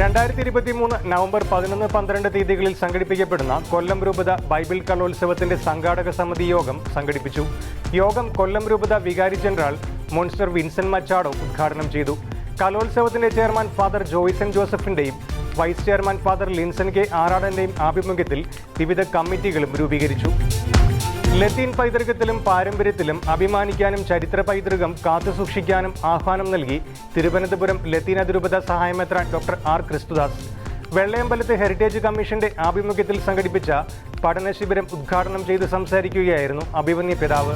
രണ്ടായിരത്തി ഇരുപത്തി മൂന്ന് നവംബർ പതിനൊന്ന് പന്ത്രണ്ട് തീയതികളിൽ സംഘടിപ്പിക്കപ്പെടുന്ന കൊല്ലം രൂപത ബൈബിൾ കലോത്സവത്തിന്റെ സംഘാടക സമിതി യോഗം സംഘടിപ്പിച്ചു. യോഗം കൊല്ലം രൂപത വികാരി ജനറൽ മോൺസ്റ്റർ വിൻസെന്റ് മച്ചാടോ ഉദ്ഘാടനം ചെയ്തു. കലോത്സവത്തിന്റെ chairman father Joyson ജോസഫിന്റെയും vice chairman father Linson K ആറാടന്റെയും ആഭിമുഖ്യത്തിൽ വിവിധ കമ്മിറ്റികളും രൂപീകരിച്ചു. ലത്തീൻ പൈതൃകത്തിലും പാരമ്പര്യത്തിലും അഭിമാനിക്കാനും ചരിത്ര പൈതൃകം കാത്തുസൂക്ഷിക്കാനും ആഹ്വാനം നൽകി തിരുവനന്തപുരം ലത്തീൻ അതിരൂപത സഹായമെത്ര ഡോക്ടർ ആർ ക്രിസ്തുദാസ്. വെള്ളയമ്പലത്ത് ഹെറിറ്റേജ് കമ്മീഷന്റെ ആഭിമുഖ്യത്തിൽ സംഘടിപ്പിച്ച പഠനശിബിരം ഉദ്ഘാടനം ചെയ്ത് സംസാരിക്കുകയായിരുന്നു അഭിമന്യ പിതാവ്.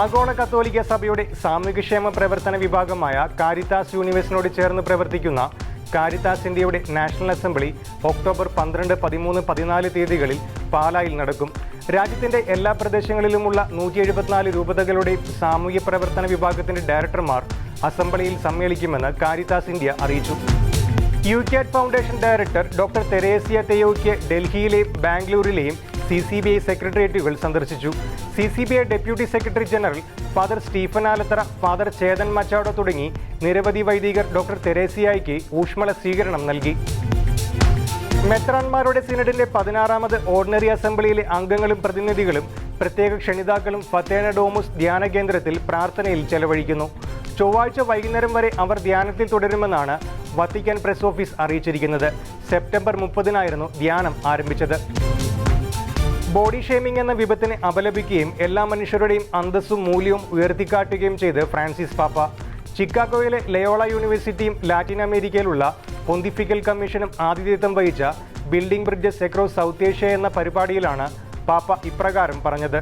ആഗോള കത്തോലിക്ക സഭയുടെ സാമൂഹ്യക്ഷേമ പ്രവർത്തന വിഭാഗമായ കാരിത്താസ് യൂണിവേഴ്സിനോട് ചേർന്ന് പ്രവർത്തിക്കുന്ന കാരിത്താസ് ഇന്ത്യയുടെ നാഷണൽ അസംബ്ലി ഒക്ടോബർ പന്ത്രണ്ട് പതിമൂന്ന് പതിനാല് തീയതികളിൽ പാലായിൽ നടക്കും. രാജ്യത്തിന്റെ എല്ലാ പ്രദേശങ്ങളിലുമുള്ള നൂറ്റി എഴുപത്തിനാല് രൂപതകളുടെ സാമൂഹ്യ പ്രവർത്തന വിഭാഗത്തിന്റെ ഡയറക്ടർമാർ അസംബ്ലിയിൽ സമ്മേളിക്കുമെന്ന് കാരിതാസ് ഇന്ത്യ അറിയിച്ചു. യു കാറ്റ് ഫൗണ്ടേഷൻ ഡയറക്ടർ ഡോക്ടർ തെരേസിയ തെയോയ്ക്ക് ഡൽഹിയിലെയും ബാംഗ്ലൂരിലെയും സി സി ബി ഐ സെക്രട്ടേറിയറ്റുകൾ സന്ദർശിച്ചു. C C B I deputy secretary general father Stephen Alathara father Chetan Machado തുടങ്ങി നിരവധി വൈദികർ ഡോക്ടർ തെരേസിയായ്ക്ക് ഊഷ്മള സ്വീകരണം നൽകി. മെത്രാൻമാരുടെ സിനഡിന്റെ പതിനാറാമത് ഓർഡിനറി അസംബ്ലിയിലെ അംഗങ്ങളും പ്രതിനിധികളും പ്രത്യേക ക്ഷണിതാക്കളും ഫത്തേന ഡോമസ് ധ്യാന കേന്ദ്രത്തിൽ പ്രാർത്ഥനയിൽ ചെലവഴിക്കുന്നു. ചൊവ്വാഴ്ച വൈകുന്നേരം വരെ അവർ ധ്യാനത്തിൽ തുടരുമെന്നാണ് വത്തിക്കാൻ പ്രസ് ഓഫീസ് അറിയിച്ചിരിക്കുന്നത്. സെപ്റ്റംബർ മുപ്പതിനായിരുന്നു ധ്യാനം ആരംഭിച്ചത്. ബോഡി ഷേമിംഗ് എന്ന വിപത്തിനെ അപലപിക്കുകയും എല്ലാ മനുഷ്യരുടെയും അന്തസ്സും മൂല്യവും ഉയർത്തിക്കാട്ടുകയും ചെയ്ത് ഫ്രാൻസിസ് പാപ്പ. ചിക്കാഗോയിലെ ലയോള യൂണിവേഴ്സിറ്റിയും ലാറ്റിൻ അമേരിക്കയിലുള്ള പൊന്തിഫിക്കൽ കമ്മീഷനും ആതിഥേയത്വം വഹിച്ച building bridges across South Asia എന്ന പരിപാടിയിലാണ് പാപ്പ ഇപ്രകാരം പറഞ്ഞത്.